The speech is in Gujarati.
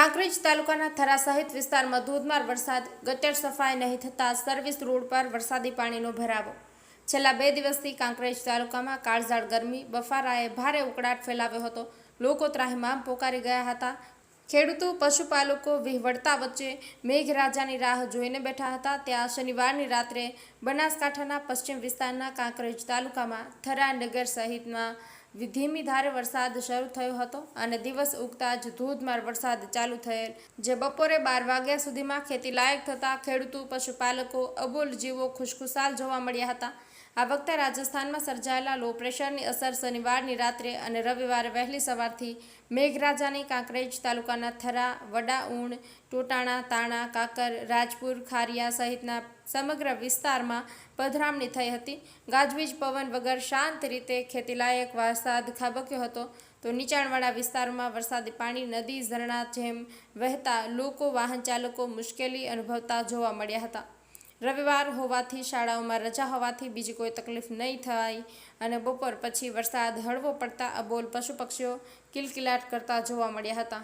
કાંકરેજ તાલુકાના થરા સહિત વિસ્તારમાં ધોધમાર વરસાદ, ગટર સફાઈ નહીં થતાં સર્વિસ રોડ પર વરસાદી પાણીનો ભરાવો. છેલ્લા બે દિવસથી કાંકરેજ તાલુકામાં કાળઝાળ ગરમી, બફારાએ ભારે ઉકળાટ ફેલાવ્યો હતો. લોકો ત્રાહિમામ પોકારી ગયા હતા. ખેડૂતો, પશુપાલકો વહીવટતા વચ્ચે મેઘરાજાની રાહ જોઈને બેઠા હતા. ત્યાં શનિવારની રાત્રે બનાસકાંઠાના પશ્ચિમ વિસ્તારના કાંકરેજ તાલુકામાં થરા નગર સહિતના ધીમી ધારે વરસાદ શરૂ થયો હતો અને દિવસ ઉગતા જ ધોધમાર વરસાદ ચાલુ થયેલ, જે બપોરે બાર વાગ્યા સુધીમાં ખેતી લાયક થતા ખેડૂતો, પશુપાલકો, અબોલ જીવો ખુશખુશાલ જોવા મળ્યા હતા. આ વખતે રાજસ્થાનમાં સર્જાયેલા લો પ્રેશરની અસર શનિવારની રાત્રે અને રવિવારે વહેલી સવારથી મેઘરાજાની કાંકરેજ તાલુકાના થરા, વડાઉણ, ટોટાણા, તાણા, કાકર, રાજપુર, ખારિયા સહિતના સમગ્ર વિસ્તારમાં પધરામણી થઈ હતી. ગાજવીજ પવન વગર શાંત રીતે ખેતીલાયક વરસાદ ખાબક્યો હતો. તો નીચાણવાળા વિસ્તારોમાં વરસાદી પાણી, નદી ઝરણા જેમ વહેતા લોકો વાહન ચાલકો મુશ્કેલી અનુભવતા જોવા મળ્યા હતા. રવિવાર હોવાથી શાળાઓમાં રજા હોવાથી બીજી કોઈ તકલીફ નહીં થાય અને બપોર પછી વરસાદ હળવો પડતા અબોલ પશુ પક્ષીઓ કિલકિલાટ કરતા જોવા મળ્યા હતા.